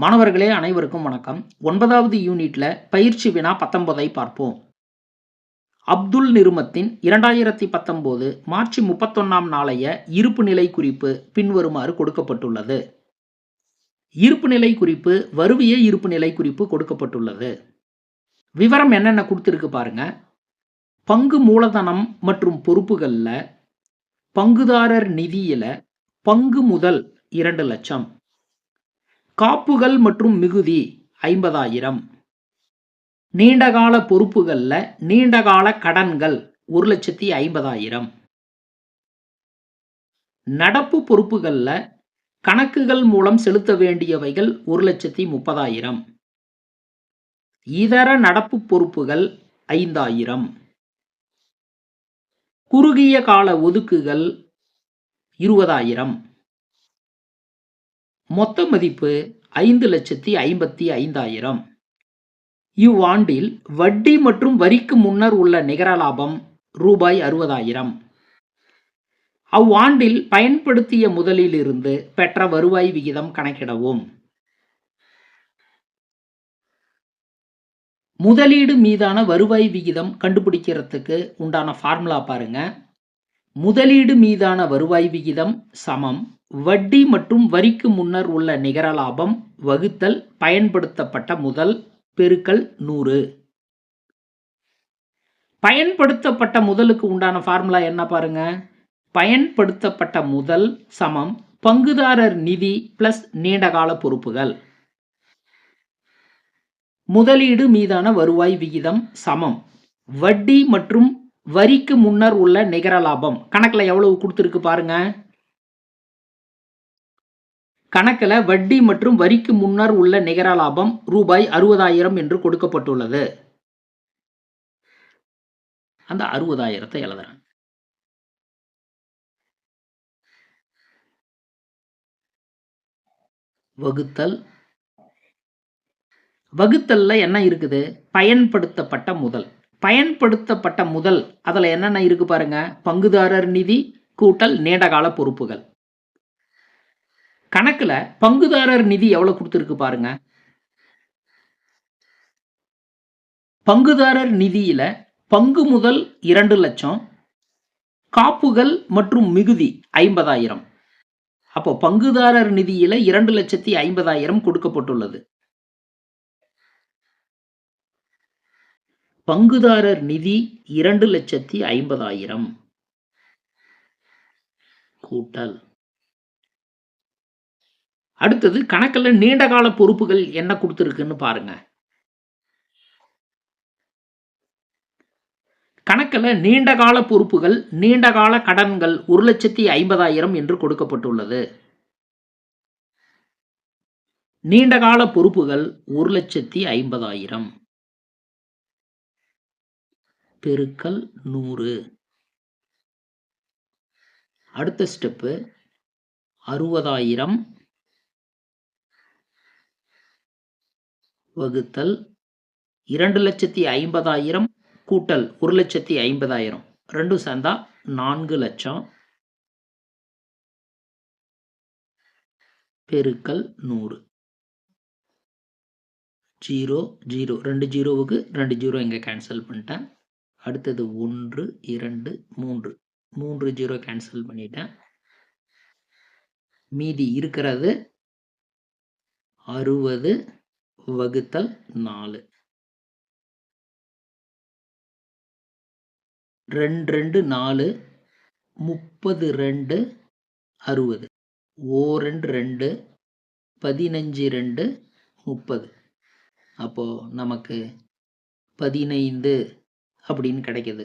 மாணவர்களே அனைவருக்கும் வணக்கம். ஒன்பதாவது யூனிட்ல பயிற்சி வினா பத்தொன்பதை பார்ப்போம். அப்துல் நிருமத்தின் இரண்டாயிரத்தி பத்தொன்பது மார்ச் முப்பத்தொன்னாம் நாளைய இருப்பு நிலை குறிப்பு பின்வருமாறு கொடுக்கப்பட்டுள்ளது. இருப்பு நிலை குறிப்பு வருவிய இருப்பு நிலை குறிப்பு கொடுக்கப்பட்டுள்ளது. விவரம் என்னென்ன கொடுத்துருக்கு பாருங்க. பங்கு மூலதனம் மற்றும் பொறுப்புகளில் பங்குதாரர் நிதியில பங்கு முதல் இரண்டு லட்சம். காப்புகள் மற்றும் மிகுதி ஐம்பதாயிரம். நீண்டகால பொறுப்புகளில் நீண்டகால கடன்கள் ஒரு லட்சத்தி ஐம்பதாயிரம். நடப்பு பொறுப்புகளில் கணக்குகள் மூலம் செலுத்த வேண்டியவைகள் ஒரு லட்சத்தி முப்பதாயிரம். இதர நடப்பு பொறுப்புகள் ஐந்தாயிரம். குறுகிய கால ஒதுக்குகள் இருபதாயிரம். மொத்த மதிப்பு ஐந்து லட்சத்தி ஐம்பத்தி ஐந்தாயிரம். இவ்வாண்டில் வட்டி மற்றும் வரிக்கு முன்னர் உள்ள நிகர லாபம் ரூபாய் அறுபதாயிரம். அவ்வாண்டில் பயன்படுத்திய முதலிலிருந்து பெற்ற வருவாய் விகிதம் கணக்கிடவும். முதலீடு மீதான வருவாய் விகிதம் கண்டுபிடிக்கிறதுக்கு உண்டான ஃபார்முலா பாருங்கள் முதலீடு மீதான வருவாய் விகிதம் சமம். வட்டி மற்றும் வரிக்கு முன்னர் உள்ள நிகர லாபம் வகுத்தல் பயன்படுத்தப்பட்ட முதல் பெருக்கல் நூறு. பயன்படுத்தப்பட்ட முதலுக்கு உண்டான ஃபார்முலா என்ன பாருங்க? பயன்படுத்தப்பட்ட முதல் சமம் பங்குதாரர் நிதி பிளஸ் நீண்டகால பொறுப்புகள். முதலீடு மீதான வருவாய் விகிதம் சமம். வட்டி மற்றும் வரிக்கு முன்னர் உள்ள நிகர லாபம். கணக்கில் எவ்வளவு கொடுத்துருக்கு பாருங்க. கணக்கில் வட்டி மற்றும் வரிக்கு முன்னர் உள்ள நிகர லாபம் ரூபாய் அறுபதாயிரம் என்று கொடுக்கப்பட்டுள்ளது. அந்த அறுபதாயிரத்தை எழுதுறேன். வகுத்தல். வகுத்தல்ல என்ன இருக்குது? பயன்படுத்தப்பட்ட முதல். பயன்படுத்தப்பட்ட முதல் அதில் என்னென்ன இருக்கு பாருங்க? பங்குதாரர் நிதி கூட்டல் நீண்டகால பொறுப்புகள். கணக்கில் பங்குதாரர் நிதி எவ்வளோ கொடுத்துருக்கு பாருங்க? பங்குதாரர் நிதியில பங்கு முதல் இரண்டு லட்சம் காப்புகள் மற்றும் மிகுதி ஐம்பதாயிரம். அப்போ பங்குதாரர் நிதியில இரண்டு லட்சத்தி ஐம்பதாயிரம் கொடுக்கப்பட்டுள்ளது. பங்குதாரர் நிதி இரண்டு லட்சத்தி ஐம்பதாயிரம். கூட்டல். அடுத்தது கணக்கில் நீண்ட கால பொறுப்புகள் என்ன கொடுத்துருக்குன்னு பாருங்க. கணக்கில் நீண்ட கால பொறுப்புகள் நீண்டகால கடன்கள் ஒரு லட்சத்தி ஐம்பதாயிரம் என்று கொடுக்கப்பட்டுள்ளது. நீண்ட கால பொறுப்புகள் ஒரு லட்சத்தி ஐம்பதாயிரம். பெருக்கல் நூறு. அடுத்த ஸ்டெப்பு அறுபதாயிரம். வகுத்தல் இரண்டு லட்சத்தி ஐம்பதாயிரம் கூட்டல் ஒரு லட்சத்தி ஐம்பதாயிரம். ரெண்டும் சேர்ந்தா நான்கு லட்சம். பெருக்கல் நூறு. Zero zero. ரெண்டு ஜீரோவுக்கு ரெண்டு ஜீரோ இங்கே கேன்சல் பண்ணிட்டேன். அடுத்தது ஒன்று இரண்டு மூன்று. மூன்று ஜீரோ கேன்சல் பண்ணிட்டேன். மீதி இருக்கிறது அறுபது வகுத்தல் நாலு. ரெண்டு ரெண்டு நாலு. முப்பது ரெண்டு அறுபது. ஓ ரெண்டு ரெண்டு. பதினஞ்சு ரெண்டு முப்பது. அப்போது நமக்கு பதினைந்து அப்படின்னு கிடைக்கிது.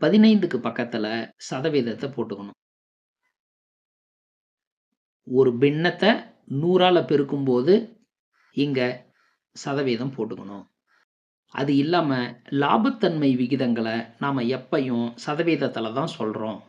பதினைந்துக்கு பக்கத்தில் சதவீதத்தை போட்டுக்கணும். ஒரு பின்னத்தை நூறால் பெருக்கும்போது இங்கே சதவீதம் போட்டுக்கணும். அது இல்லாமல் லாபத்தன்மை விகிதங்களை நாம் எப்பையும் சதவீதத்தில் தான் சொல்கிறோம்